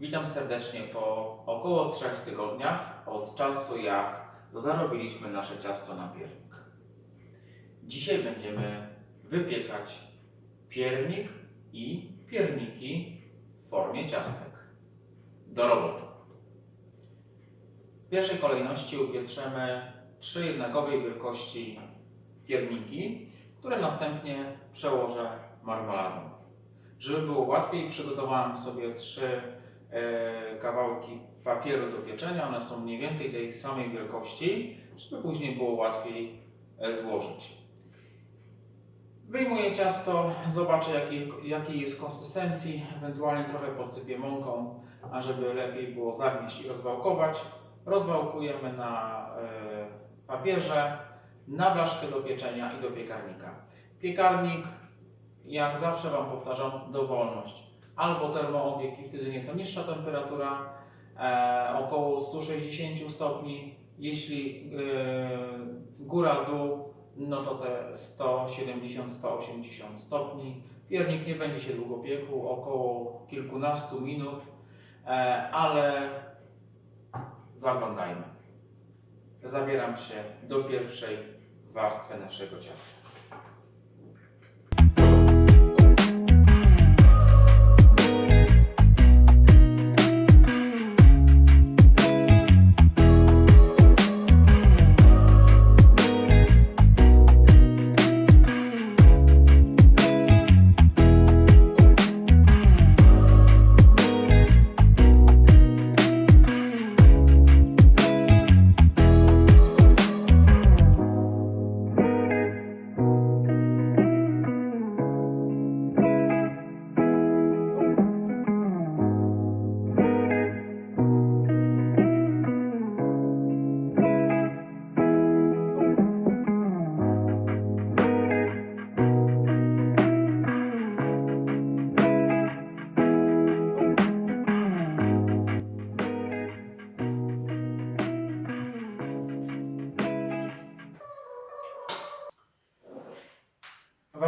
Witam serdecznie po około 3 tygodniach od czasu jak zarobiliśmy nasze ciasto na piernik. Dzisiaj będziemy wypiekać piernik i pierniki w formie ciastek. Do roboty. W pierwszej kolejności upieczemy trzy jednakowej wielkości pierniki, które następnie przełożę marmoladą. Żeby było łatwiej, przygotowałem sobie trzy kawałki papieru do pieczenia. One są mniej więcej tej samej wielkości, żeby później było łatwiej e, złożyć. Wyjmuję ciasto, zobaczę jakiej, jakiej jest konsystencji, ewentualnie trochę podsypię mąką, a żeby lepiej było zagnieść i rozwałkować. Rozwałkujemy na e, papierze, na blaszkę do pieczenia i do piekarnika. Piekarnik jak zawsze Wam powtarzam, dowolność. Albo termoobieg i wtedy nieco niższa temperatura, e, około 160 stopni. Jeśli e, góra-dół, no to te 170-180 stopni. Piernik nie będzie się długo piekł, około kilkunastu minut, e, ale zaglądajmy. Zabieram się do pierwszej warstwy naszego ciasta.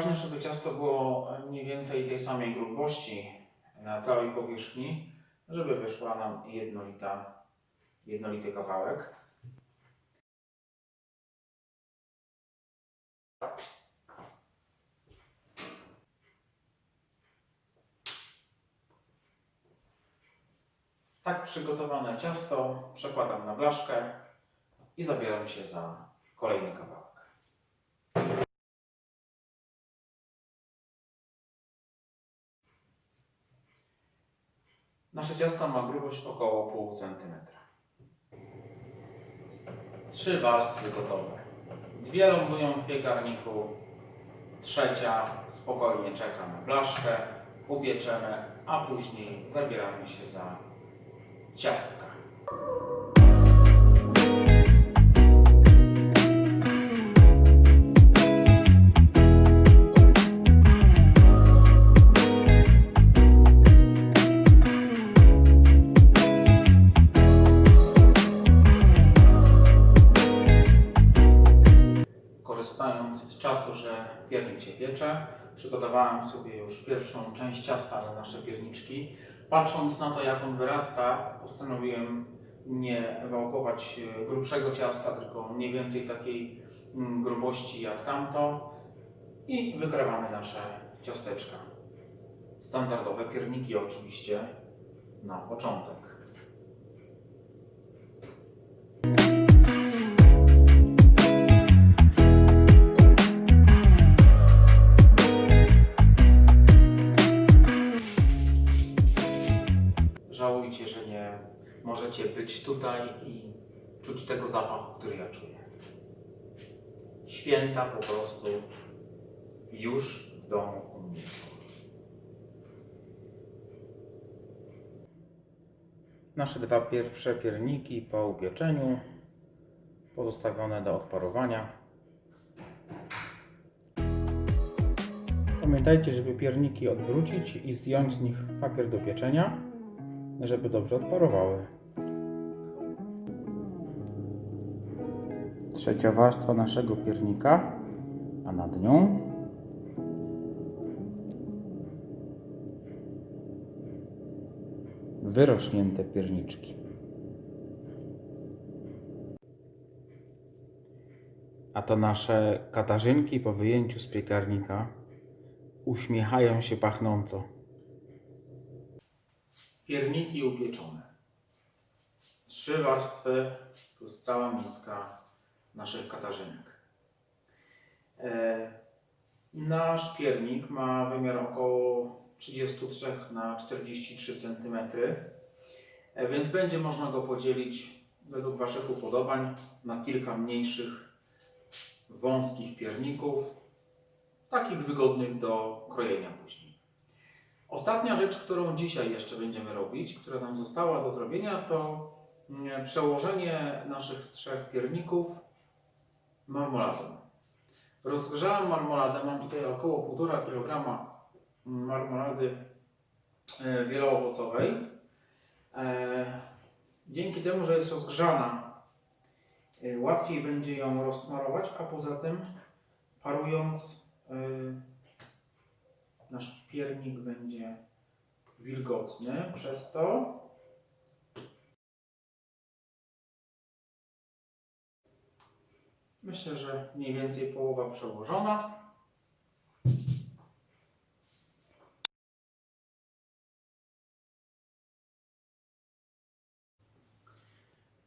Ważne, żeby ciasto było mniej więcej tej samej grubości na całej powierzchni, żeby wyszła nam jednolita, jednolity kawałek. Tak przygotowane ciasto przekładam na blaszkę i zabieram się za kolejny kawałek. Nasze ciasto ma grubość około pół centymetra. Trzy warstwy gotowe. Dwie lądują w piekarniku, trzecia spokojnie czeka na blaszkę, upieczemy, a później zabieramy się za ciastka. Piecze, przygotowałem sobie już pierwszą część ciasta na nasze pierniczki. Patrząc na to, jak on wyrasta, postanowiłem nie wałkować e, grubszego ciasta, tylko mniej więcej takiej mm, grubości jak tamto. I wykrawamy nasze ciasteczka. Standardowe pierniki oczywiście na początek. Możecie być tutaj i czuć tego zapachu, który ja czuję. Święta po prostu już w domu u mnie. Nasze dwa pierwsze pierniki po upieczeniu, pozostawione do odparowania. Pamiętajcie, żeby pierniki odwrócić i zdjąć z nich papier do pieczenia, żeby dobrze odparowały. Trzecia warstwa naszego piernika, a nad nią wyrośnięte pierniczki. A to nasze katarzynki po wyjęciu z piekarnika uśmiechają się pachnąco. Pierniki upieczone. Trzy warstwy plus cała miska naszych katarzynek. E, nasz piernik ma wymiar około 33 na 43 cm, e, więc będzie można go podzielić według Waszych upodobań na kilka mniejszych, wąskich pierników, takich wygodnych do krojenia później. Ostatnia rzecz, którą dzisiaj jeszcze będziemy robić, która nam została do zrobienia, to mm, przełożenie naszych trzech pierników marmoladą. Rozgrzałem marmoladę, mam tutaj około 1,5 kg marmolady e, wieloowocowej. E, Dzięki temu, że jest rozgrzana, e, łatwiej będzie ją rozsmarować, a poza tym parując nasz piernik będzie wilgotny przez to. Myślę, że mniej więcej połowa przełożona.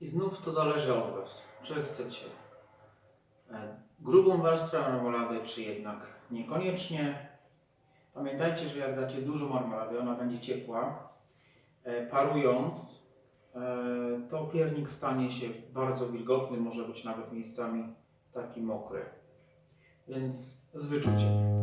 I znów to zależy od Was. Czy chcecie e, grubą warstwę marmolady, czy jednak niekoniecznie. Pamiętajcie, że jak dacie dużo marmolady, ona będzie ciepła. E, Parując, e, to piernik stanie się bardzo wilgotny, może być nawet miejscami taki mokry. Więc z wyczuciem.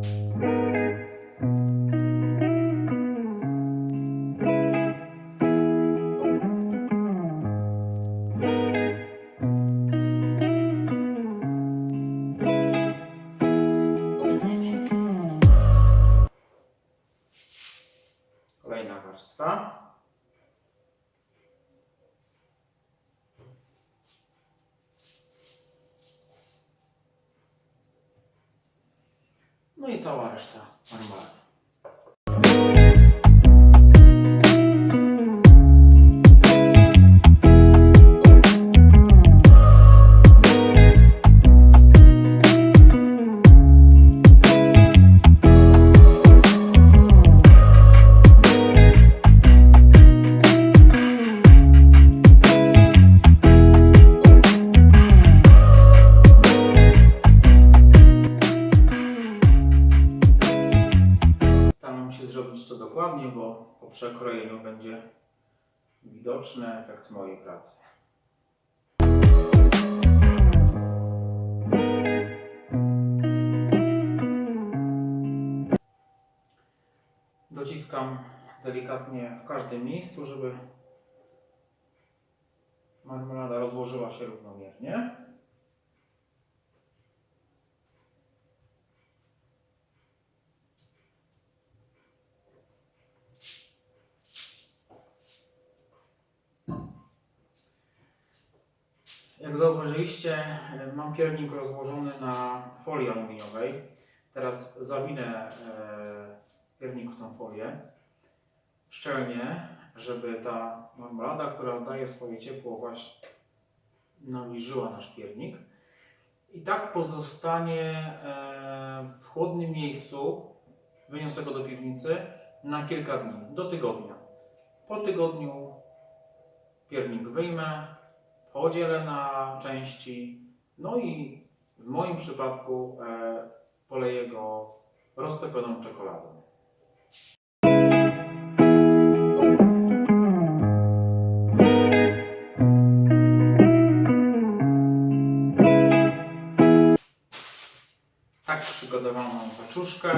No i cała reszta marmolady. Widoczny efekt mojej pracy. Dociskam delikatnie w każdym miejscu, żeby marmolada rozłożyła się równomiernie. Jak zauważyliście, e, mam piernik rozłożony na folii aluminiowej. Teraz zawinę e, piernik w tą folię szczelnie, żeby ta marmolada, która daje swoje ciepło, właśnie nawilżyła nasz piernik. I tak pozostanie e, w chłodnym miejscu, wyniosę go do piwnicy, na kilka dni, do tygodnia. Po tygodniu piernik wyjmę, podzielę na części, no i w moim przypadku e, poleję go roztopioną czekoladą. Tak przygotowaną paczuszkę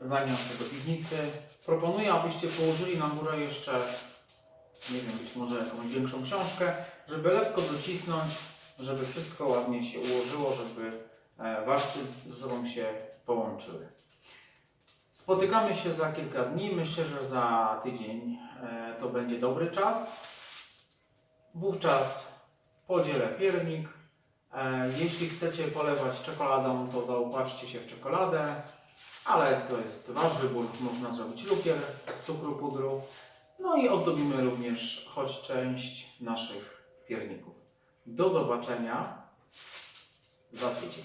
zaniosę do piwnicy. Proponuję, abyście położyli na górę jeszcze nie wiem, być może jakąś większą książkę, żeby lekko docisnąć, żeby wszystko ładnie się ułożyło, żeby e, warstwy ze sobą się połączyły. Spotykamy się za kilka dni. Myślę, że za tydzień e, to będzie dobry czas. Wówczas podzielę piernik. E, Jeśli chcecie polewać czekoladą, to zaopatrzcie się w czekoladę, ale to jest Wasz wybór. Można zrobić lukier z cukru pudru. No i ozdobimy również choć część naszych pierników. Do zobaczenia za tydzień.